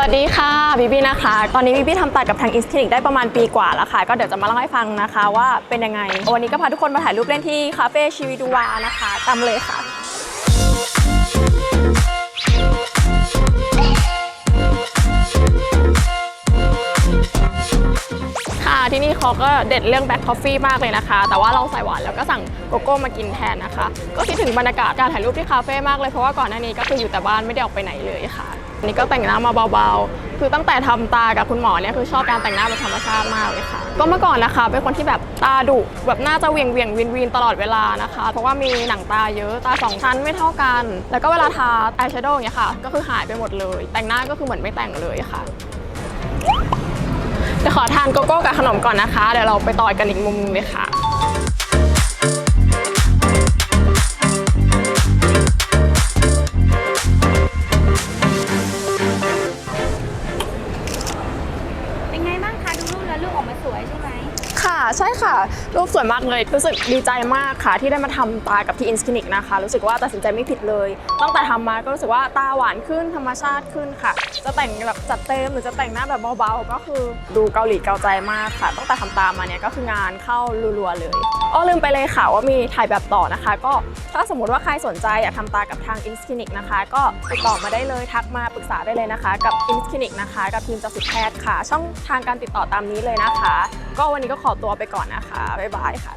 วัสดีค่ะบีบีนะคะ ตอนนี้บีบีทำตัดกับทางอินสตินิกได้ประมาณปีกว่าแล้วค่ะ ก็เดี๋ยวจะมาเล่าให้ฟังนะคะว่าเป็นยังไง วันนี้ก็พาทุกคนมาถ่ายรูปเล่นที่คาเฟ่ชีวิดูวานะคะตามเลยค่ะค่ะที่นี่เขาก็เด็ดเรื่องแบ็คคอฟฟี่มากเลยนะคะ แต่ว่าเราใส่หวานแล้วก็สั่งโกโก้มากินแทนนะคะ ก็คิดถึงบรรยากาศการถ่ายรูปที่คาเฟ่มากเลยเพราะว่าก่อนหน้านี้ก็คืออยู่แต่บ้านไม่ได้ออกไปไหนเลยค่ะ นนี่ก็แต่งหน้ามาเบาๆ คือตั้งแต่ทำตากับคุณหมอเนี่ยคือชอบการแต่งหน้าแบบธรรมชาติมากเลยค่ะ ก็เมื่อก่อนนะคะ เป็นคนที่แบบตาดุแบบหน้าจะเวียงเวียงวินวินตลอดเวลานะคะ เพราะว่ามีหนังตาเยอะตาสองชั้นไม่เท่ากัน แล้วก็เวลาทาอายแชโดว์เงี้ยค่ะ ก็คือหายไปหมดเลย แต่งหน้าก็คือเหมือนไม่แต่งเลยค่ะเดี๋ยวขอทานโกโก้กับขนมก่อนนะคะ เดี๋ยวเราไปต่อยกันอีกมุมนึงเลยค่ะ สวยใช่ไหม ใช่ค่ะ รูปสวยมากเลย รู้สึกดีใจมากค่ะ ที่ได้มาทำตากับที่อินสคินิกนะคะ รู้สึกว่าตัดสินใจไม่ผิดเลย ตั้งแต่ทำมาก็รู้สึกว่าตาหวานขึ้นธรรมชาติขึ้นค่ะ จะแต่งแบบจัดเต็มหรือจะแต่งหน้าแบบเบาๆ ก็คือดูเกาหลีเกาใจมากค่ะ ตั้งแต่ทำตามาเนี่ยก็คืองานเข้ารัวๆเลยอ้อลืมไปเลยค่ะว่ามีถ่ายแบบต่อนะคะ ก็ถ้าสมมติว่าใครสนใจอยากทำตากับทางอินสคินิกนะคะ ก็ติดต่อมาได้เลยทักมาปรึกษาได้เลยนะคะ กับอินสคินิกนะคะ กับทีมจักษุแพทย์ค่ะ ช่องทางการติดต่อตามนี้เลยนะคะ ก็วันนี้ก็ขอตัวไปก่อนนะคะ บ๊ายบายค่ะ